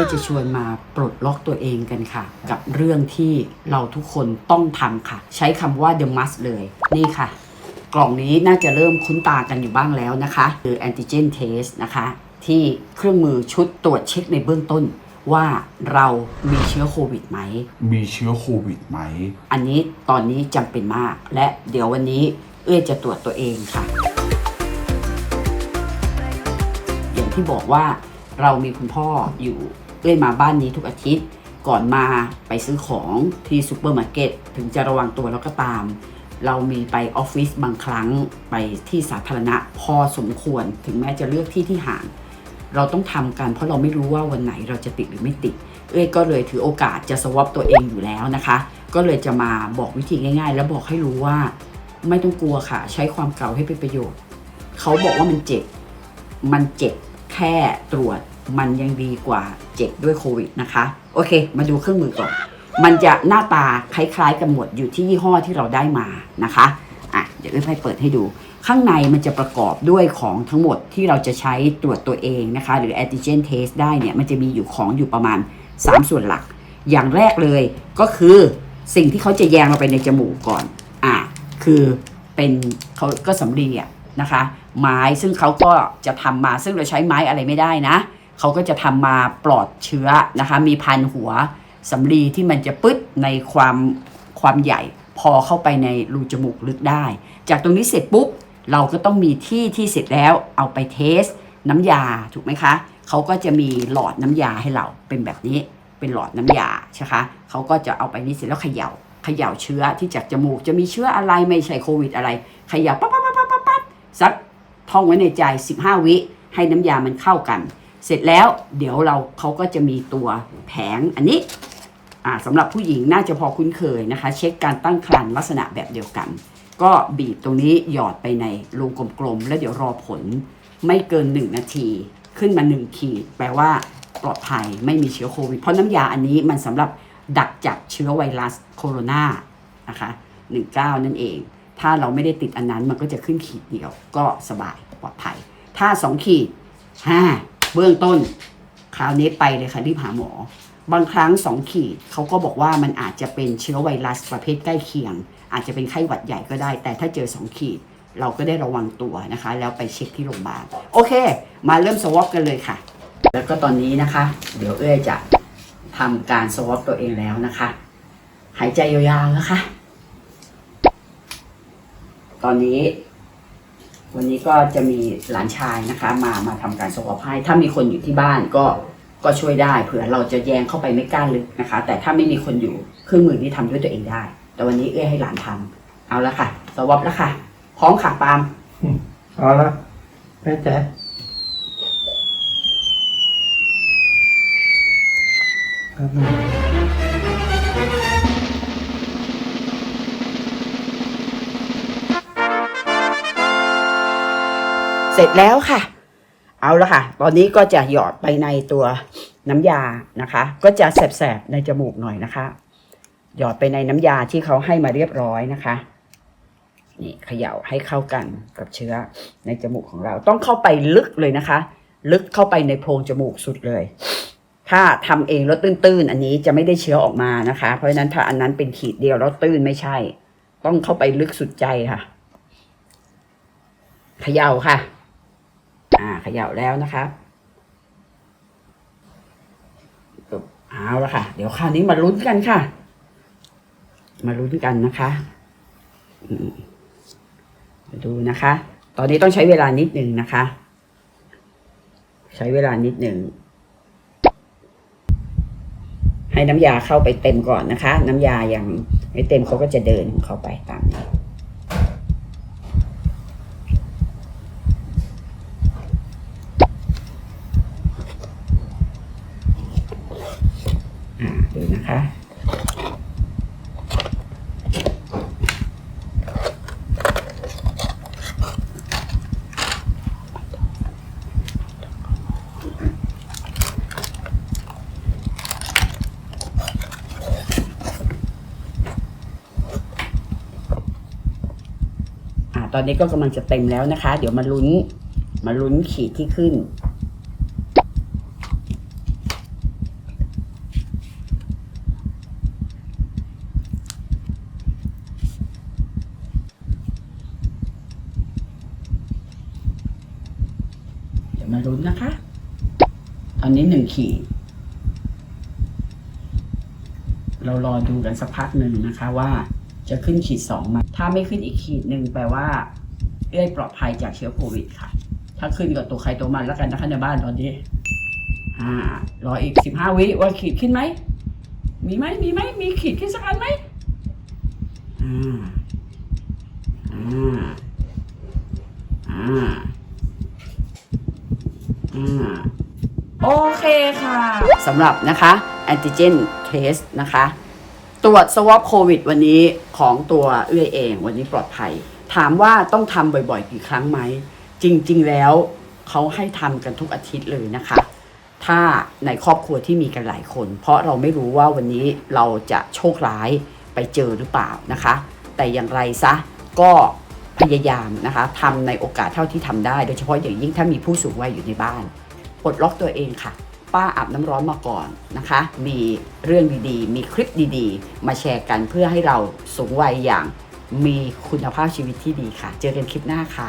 พื่อจะชวนมาปลดล็อกตัวเองกันค่ะ กับเรื่องที่เราทุกคนต้องทำค่ะ ใช้คำว่า the must เลย นี่ค่ะ กล่องนี้น่าจะเริ่มคุ้นตากันอยู่บ้างแล้วนะคะ คือ antigen test นะคะ ที่เครื่องมือชุดตรวจเช็คในเบื้องต้นว่าเรามีเชื้อโควิดไหม มีเชื้อโควิดไหม อันนี้ตอนนี้จำเป็นมาก และเดี๋ยววันนี้เอื้อจะตรวจตัวเองค่ะ อย่างที่บอกว่าเรามีคุณพ่ออยู่ เอื้ยมาบ้านนี้ทุกอาทิตย์ ก่อนมาไปซื้อของที่ซูเปอร์มาร์เก็ตถึงจะระวังตัวแล้วก็ตาม เรามีไปออฟฟิศบางครั้งไปที่สาธารณะพอสมควรถึงแม้จะเลือกที่ที่ห่าง เราต้องทำกันเพราะเราไม่รู้ว่าวันไหนเราจะติดหรือไม่ติด เอ้ยก็เลยถือโอกาสจะสวอปตัวเองอยู่แล้วนะคะ ก็เลยจะมาบอกวิธีง่าย ๆ แล้วบอกให้รู้ว่าไม่ต้องกลัวค่ะ ใช้ความเก่าให้เป็นประโยชน์ เขาบอกว่ามันเจ็บ มันเจ็บแค่ตรวจ มันยังดีกว่าเจ็บด้วยโควิดนะคะ โอเค มาดูเครื่องมือก่อน มันจะหน้าตาคล้ายๆกันหมดอยู่ที่ยี่ห้อที่เราได้มานะคะอะเดี๋ยวเอ้ยให้เปิดให้ดู ข้างในมันจะประกอบด้วยของทั้งหมดที่เราจะใช้ตรวจตัวเองนะคะ หรือ antigen test ได้เนี่ย มันจะมีอยู่ของอยู่ประมาณ 3 ส่วนหลัก อย่างแรกเลยก็คือสิ่งที่เขาจะแยงเราไปในจมูกก่อน อะคือเป็นเขาก็สำลีอะนะคะ ไม้ซึ่งเขาก็จะทำมาซึ่งเราใช้ไม้อะไรไม่ได้นะ เขาก็จะทำมาปลอดเชื้อนะคะ มีพันหัวสำลีที่มันจะปึ๊ดในความความใหญ่พอเข้าไปในรูจมูกลึกได้ จากตรงนี้เสร็จปุ๊บ เราก็ต้องมีที่ที่เสร็จแล้วเอาไปเทสน้ำยาถูกไหมคะเขาก็จะมีหลอดน้ำยาให้เราเป็นแบบนี้เป็นหลอดน้ำยาใช่คะเขาก็จะเอาไปนี่เสร็จแล้วเขย่าเขย่าเชื้อที่จากจมูกจะมีเชื้ออะไรไม่ใช่โควิดอะไรเขย่าปั๊บปั๊บปั๊บปั๊บปั๊บปั๊บสักท่องไว้ในใจ 15 วิให้น้ำยามันเข้ากัน เสร็จแล้วเดี๋ยวเราเขาก็จะมีตัวแผงอันนี้่าสำหรับผู้หญิงน่าจะพอคุ้นเคยนะคะ เช็คการตั้งครรภ์ลักษณะแบบเดียวกัน ก็บีบตรงนี้หยอดไปในรูกลมๆ แล้วเดี๋ยวรอผลไม่เกิน 1 นาที ขึ้นมา 1 ขีด แปลว่าปลอดภัยไม่มีเชื้อโควิด เพราะน้ำยาอันนี้มันสำหรับดักจับเชื้อไวรัสโคโรนานะคะ19 นั่นเอง ถ้าเราไม่ได้ติดอันนั้นมันก็จะขึ้นขีดเดียว ก็สบายปลอดภัย ถ้า 2 ขีด 5 เบื้องต้นคราวนี้ไปเลยค่ะรีบหาหมอ บางครั้ง2ขีดเขาก็บอกว่ามันอาจจะเป็นเชื้อไวรัสประเภทใกล้เคียง อาจจะเป็นไข้หวัดใหญ่ก็ได้ แต่ถ้าเจอ2ขีด เราก็ได้ระวังตัวนะคะ แล้วไปเช็คที่โรงพยาบาลโอเค มาเริ่มสวอปกันเลยค่ะ แล้วก็ตอนนี้นะคะ เดี๋ยวเอ้ยจะทำการสวอปตัวเองแล้วนะคะ หายใจยาวๆนะคะ ตอนนี้ วันนี้ก็จะมีหลานชายนะคะมามาทำการสวอปให้ถ้ามีคนอยู่ที่บ้านก็ก็ช่วยได้เผื่อเราจะแยงเข้าไปไม่กล้าลึกนะคะ แต่ถ้าไม่มีคนอยู่เครื่องมือนี้ทำด้วยตัวเองได้ แต่วันนี้เอื้อให้หลานทำเอาละค่ะ สวอปแล้วค่ะ พร้อมค่ะปาล์มเอาละแม่แจ๊ครับ เสร็จแล้วค่ะ เอาละค่ะ ตอนนี้ก็จะหยอดไปในตัวน้ำยานะคะ ก็จะแสบๆในจมูกหน่อยนะคะ หยอดไปในน้ำยาที่เขาให้มาเรียบร้อยนะคะนี่เขย่าให้เข้ากันกับเชื้อในจมูกของเรา ต้องเข้าไปลึกเลยนะคะ ลึกเข้าไปในโพรงจมูกสุดเลย ถ้าทำเองแล้วตื้นๆอันนี้จะไม่ได้เชื้อออกมานะคะ เพราะฉะนั้นถ้าอันนั้นเป็นขีดเดียวแล้วตื้นไม่ใช่ ต้องเข้าไปลึกสุดใจค่ะเขย่าค่ะ อ่าเขย่าแล้วนะคะปึ๊บเอาละค่ะ เดี๋ยวคราวนี้มาลุ้นกันค่ะ มาลุ้นกันนะคะมาดูนะคะ ตอนนี้ต้องใช้เวลานิดหนึ่งนะคะ ใช้เวลานิดหนึ่งให้น้ำยาเข้าไปเต็มก่อนนะคะ น้ำยายังไม่เต็มเขาก็จะเดินเข้าไปตามนี้ ตอนนี้ก็กำลังจะเต็มแล้วนะคะ เดี๋ยวมาลุ้น มาลุ้นขีดที่ขึ้น เดี๋ยวมาลุ้นนะคะ ตอนนี้หนึ่งขีด เรารอดูกันสักพักหนึ่งนะคะว่า จะขึ้นขีดสองมาถ้าไม่ขึ้นอีกขีดหนึ่งแปลว่าเอ้ยปลอดภัยจากเชื้อโควิดค่ะ ถ้าขึ้นกับตัวใครตัวมันแล้วกันนะคะในบ้านตอนนี้อ่ารออีกสิบห้าวิว่าขีดขึ้นไหม มีไหมมีไหมมีขีดขึ้นสักอันไหมอ่าอ่าอ่าอ่าโอเคค่ะสำหรับนะคะแอนติเจนเทสนะคะ รวจสวอปโควิดวันนี้ของตัวเอื้อยเอง วันนี้ปลอดภัย ถามว่าต้องทำบ่อยๆ กี่ครั้งไหม จริง ๆ แล้วเขาให้ทำกันทุกอาทิตย์เลยนะคะ ถ้าในครอบครัวที่มีกันหลายคน เพราะเราไม่รู้ว่าวันนี้เราจะโชคร้ายไปเจอหรือเปล่านะคะ แต่อย่างไรซะก็พยายามนะคะทำในโอกาสเท่าที่ทำได้ โดยเฉพาะอย่างยิ่งถ้ามีผู้สูงวัยอยู่ในบ้านปลดล็อกตัวเองค่ะ ป้าอาบน้ำร้อนมาก่อนนะคะ มีเรื่องดีๆ มีคลิปดีๆ มาแชร์กันเพื่อให้เราสูงวัยอย่างมีคุณภาพชีวิตที่ดีค่ะ เจอกันคลิปหน้าค่ะ